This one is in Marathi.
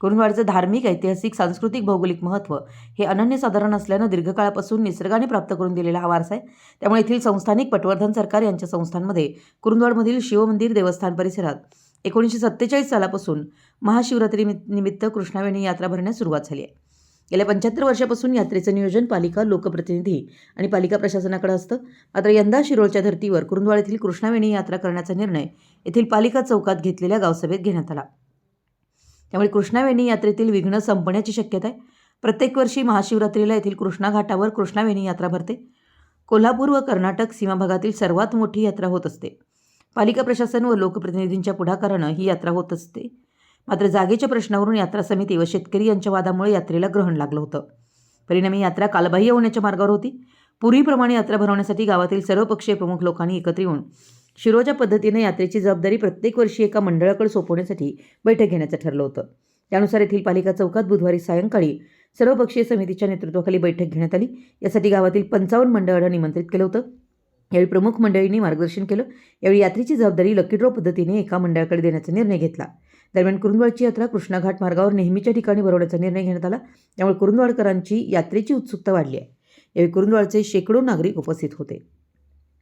कुरुंदवाडीचं धार्मिक ऐतिहासिक सांस्कृतिक भौगोलिक महत्त्व हे अनन्यसाधारण असल्यानं दीर्घकाळापासून निसर्गाने प्राप्त करून दिलेला हा वारसा आहे. त्यामुळे येथील संस्थानिक पटवर्धन सरकार यांच्या संस्थांमध्ये कुरुंदवाडमधील शिवमंदिर देवस्थान परिसरात एकोणीसशे सत्तेचाळीस सालापासून महाशिवरात्री निमित्त- निमित्त कृष्णावेणी यात्रा भरण्यास सुरुवात झाली आहे. गेल्या पंच्याहत्तर वर्षापासून यात्रेचं नियोजन पालिका लोकप्रतिनिधी आणि पालिका प्रशासनाकडे असतं. मात्र यंदा शिरोळच्या धर्तीवर कुरुंदवाड येथील कृष्णावेणी यात्रा करण्याचा निर्णय येथील पालिका चौकात घेतलेल्या गावसभेत घेण्यात आला. त्यामुळे कृष्णावेणी यात्रेतील विघ्न संपण्याची शक्यता आहे. प्रत्येक वर्षी महाशिवरात्रीला येथील कृष्णा घाटावर कृष्णावेणी यात्रा भरते. कोल्हापूर व कर्नाटक सीमा भागातील सर्वात मोठी यात्रा होत असते. पालिका प्रशासन व लोकप्रतिनिधींच्या पुढाकारानं ही यात्रा होत असते. मात्र जागेच्या प्रश्नावरून यात्रा समिती व शेतकरी यांच्या वादामुळे यात्रेला ग्रहण लागलं होतं. परिणामी यात्रा कालबाह्य होण्याच्या मार्गावर होती. पूर्वीप्रमाणे यात्रा भरवण्यासाठी गावातील सर्वपक्षीय प्रमुख लोकांनी एकत्र येऊन शिरोच्या पद्धतीने यात्रेची जबाबदारी प्रत्येक वर्षी एका मंडळाकडे सोपवण्यासाठी बैठक घेण्याचं ठरलं होतं. त्यानुसार येथील पालिका चौकात बुधवारी सायंकाळी सर्वपक्षीय समितीच्या नेतृत्वाखाली बैठक घेण्यात आली. यासाठी गावातील पंचावन्न मंडळांना निमंत्रित केलं होतं. यावेळी प्रमुख मंडळींनी मार्गदर्शन केलं. यावेळी यात्रेची जबाबदारी लकी ड्रॉ पद्धतीने एका मंडळाकडे देण्याचा निर्णय घेतला. दरम्यान कुरुंदवाडची यात्रा कृष्णाघाट मार्गावर नेहमीच्या ठिकाणी भरवण्याचा निर्णय घेण्यात आला. त्यामुळे कुरुंदवाडकरांची यात्रेची उत्सुकता वाढली आहे. यावेळी कुरुंदवाडचे शेकडो नागरिक उपस्थित होते.